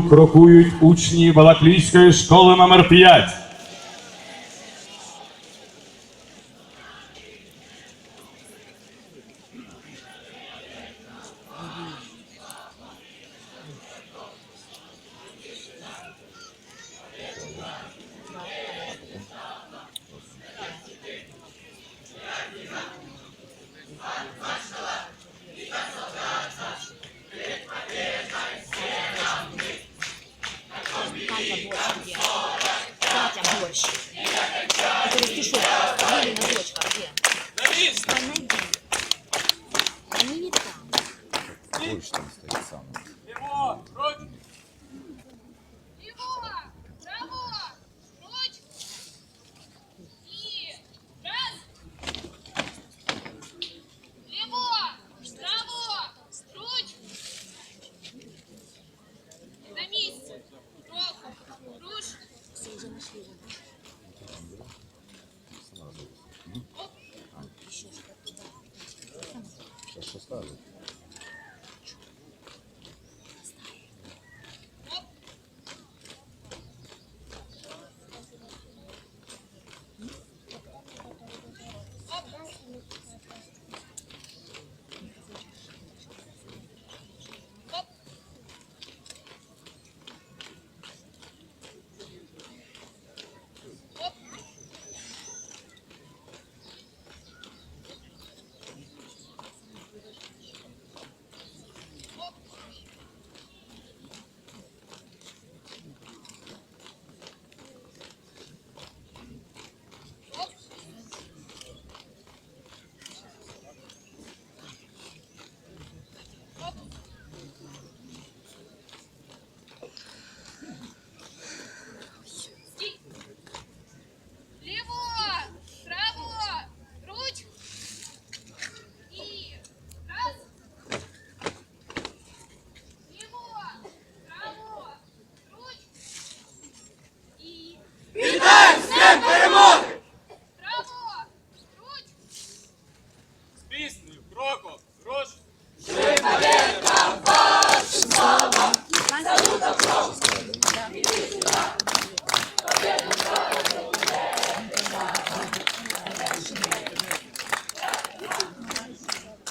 Крокують учні Балаклійської школи номер 5 Там і там. Будеш там стоїть сам. Сейчас шестая.